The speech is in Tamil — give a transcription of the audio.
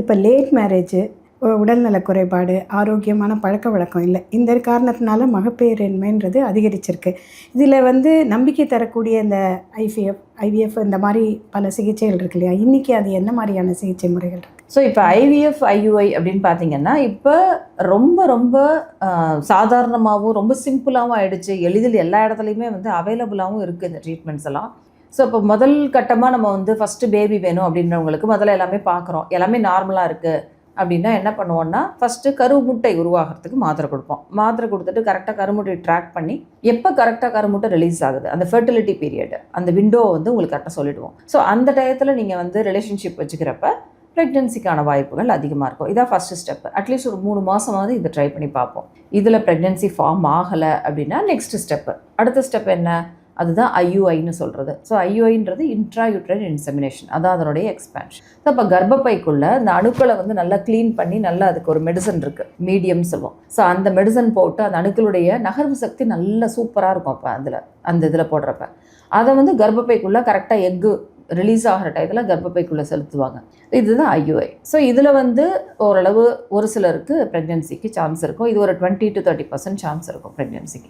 இப்போ லேட் மேரேஜு உடல்நல குறைபாடு ஆரோக்கியமான பழக்க வழக்கம் இல்லை. இந்த காரணத்தினால மகப்பேறின்மைன்றது அதிகரிச்சிருக்கு. இதில் வந்து நம்பிக்கை தரக்கூடிய இந்த ஐபிஎஃப் ஐவிஎஃப் இந்த மாதிரி பல சிகிச்சைகள் இருக்கு இல்லையா? இன்றைக்கி அது என்ன மாதிரியான சிகிச்சை முறைகள் இருக்குது ஸோ இப்போ ஐவிஎஃப் ஐயுஐ அப்படின்னு பார்த்தீங்கன்னா இப்போ ரொம்ப ரொம்ப சாதாரணமாகவும் ரொம்ப சிம்பிளாகவும் ஆயிடுச்சு. எளிதில் எல்லா இடத்துலையுமே வந்து அவைலபிளாகவும் இருக்குது இந்த ட்ரீட்மெண்ட்ஸ் எல்லாம். ஸோ இப்போ முதல் கட்டமாக நம்ம வந்து ஃபஸ்ட்டு பேபி வேணும் அப்படின்றவங்களுக்கு முதல்ல எல்லாமே பார்க்குறோம் எல்லாமே நார்மலாக இருக்குது அப்படின்னா என்ன பண்ணுவோம்னா ஃபஸ்ட்டு கருமுட்டை உருவாகிறதுக்கு மாத்திரை கொடுப்போம். மாத்திரை கொடுத்துட்டு கரெக்டாக கருமுட்டை ட்ராக் பண்ணி எப்போ கரெக்டாக கருமுட்டை ரிலீஸ் ஆகுது? அந்த ஃபெர்டிலிட்டி பீரியட் அந்த விண்டோவை வந்து உங்களுக்கு கரெக்டாக சொல்லிடுவோம். ஸோ அந்த டயத்தில் நீங்கள் வந்து ரிலேஷன்ஷிப் வச்சுக்கிறப்ப ப்ரெக்னென்சிக்கான வாய்ப்புகள் அதிகமாக இருக்கும். இதான் ஃபஸ்ட்டு ஸ்டெப் அட்லீஸ்ட் ஒரு மூணு மாதமாவது இதை ட்ரை பண்ணி பார்ப்போம். இதில் ப்ரெக்னென்சி ஃபார்ம் ஆகலை அப்படின்னா நெக்ஸ்ட் ஸ்டெப்பு அடுத்த ஸ்டெப் என்ன? அதுதான் ஐயுஐன்னு சொல்கிறது ஸோ ஐயுஐன்றது இன்ட்ரா யூட்ரைன் இன்செமினேஷன் அதான் அதனுடைய எக்ஸ்பேன்ஷன் ஸோ அப்போ கர்ப்பப்பைக்குள்ளே இந்த அணுக்களை வந்து நல்லா க்ளீன் பண்ணி நல்லா அதுக்கு ஒரு மெடிசன் இருக்குது மீடியம் சொல்லுவோம். ஸோ அந்த மெடிசன் போட்டு அந்த அணுக்களுடைய நகர்வு சக்தி நல்லா சூப்பராக இருக்கும் அப்போ அதில் அந்த இதில் போடுறப்ப. அதை வந்து கர்ப்பப்பைக்குள்ளே கரெக்டாக எக்கு ரிலீஸ் ஆகிற டயத்தில் கர்ப்பப்பைக்குள்ளே செலுத்துவாங்க. இதுதான் ஐயுஐ ஸோ இதில் வந்து ஓரளவு ஒரு சிலருக்கு ப்ரெக்னென்சிக்கு சான்ஸ் இருக்கும். இது ஒரு twenty to thirty percent chance இருக்கும் ப்ரெக்னென்சிக்கு